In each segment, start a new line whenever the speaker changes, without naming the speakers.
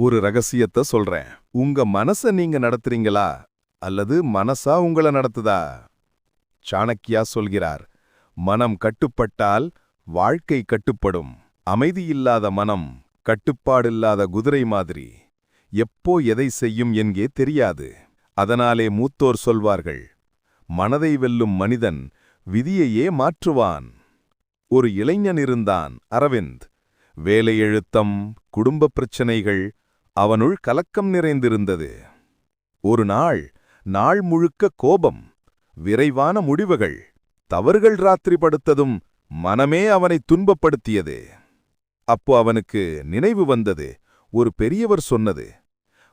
ஒரு ரகசியத்தை சொல்றேன். உங்க மனச நீங்க நடத்துறீங்களா? அல்லது மனசா உங்கள நடத்துதா? சாணக்கியா சொல்கிறார் மனம் கட்டுப்பட்டால் வாழ்க்கை கட்டுப்படும். அமைதியில்லாத மனம் கட்டுப்பாடில்லாத குதிரை மாதிரி. எப்போ எதை செய்யும் என்கே தெரியாது. அதனாலே மூத்தோர் சொல்வார்கள் மனதை வெல்லும் மனிதன் விதியையே மாற்றுவான். ஒரு இளைஞன் இருந்தான் அரவிந்த். வேலை எழுத்தம் குடும்பப் பிரச்சனைகள் அவனுள் கலக்கம் நிறைந்திருந்தது. ஒரு நாள் நாள் முழுக்க கோபம் விரைவான முடிவுகள் தவறுகள் ராத்திரி படுத்ததும் மனமே அவனை துன்பப்படுத்தியது. அப்போ அவனுக்கு நினைவு வந்தது ஒரு பெரியவர் சொன்னது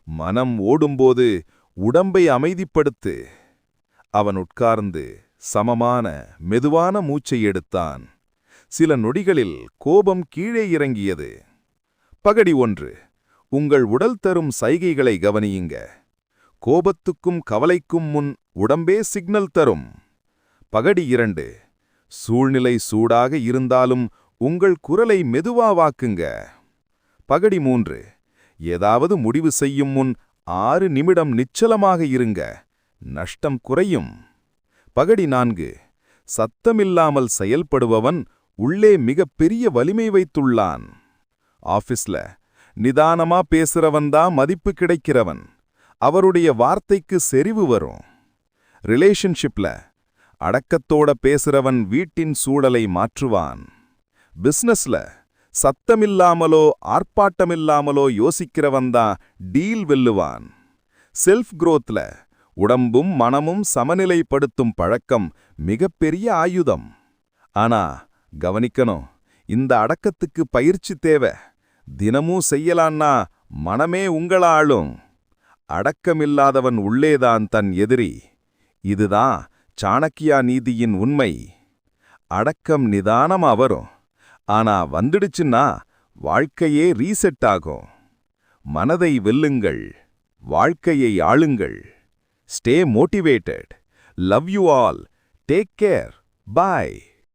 மனம் ஓடும்போது உடம்பை அமைதிப்படுத்து. அவன் உட்கார்ந்து சமமான மெதுவான மூச்சை எடுத்தான். சில நொடிகளில் கோபம் கீழே இறங்கியது. பகடி ஒன்று உங்கள் உடல் தரும் சைகைகளை கவனியுங்க. கோபத்துக்கும் கவலைக்கும் முன் உடம்பே சிக்னல் தரும். பகடி இரண்டு சூழ்நிலை சூடாக இருந்தாலும் உங்கள் குரலை மெதுவாவாக்குங்க பகடி மூன்று ஏதாவது முடிவு செய்யும் முன் ஆறு நிமிடம் நிச்சலமாக இருங்க. நஷ்டம் குறையும். பகடி நான்கு சத்தமில்லாமல் செயல்படுபவன் உள்ளே மிகப்பெரிய வலிமை வைத்துள்ளான். ஆபீஸ்ல நிதானமா பேசுறவன்தான் மதிப்பு கிடைக்கிறவன். அவருடைய வார்த்தைக்கு செறிவு வரும். ரிலேஷன்ஷிப்ல அடக்கத்தோட பேசுறவன் வீட்டின் சூழலை மாற்றுவான். பிசினஸ்ல சத்தமில்லாமலோ ஆர்ப்பாட்டமில்லாமலோ யோசிக்கிறவன்தான் டீல் வெல்லுவான். செல்ஃப் குரோத்ல உடம்பும் மனமும் சமநிலைப்படுத்தும் பழக்கம் மிகப்பெரிய ஆயுதம். ஆனா கவனிக்கணும் இந்த அடக்கத்துக்கு பயிற்சி தேவை. தினமும் செய்யலான்னா மனமே உங்களாளும். அடக்கமில்லாதவன் உள்ளேதான் தன் எதிரி. இதுதான் சாணக்கியா நீதியின் உண்மை. அடக்கம் நிதானமா வரும் ஆனா வந்துடுச்சுன்னா வாழ்க்கையே ரீசெட் ஆகும். மனதை வெல்லுங்கள். வாழ்க்கையை ஆளுங்கள். Stay motivated love you all take care bye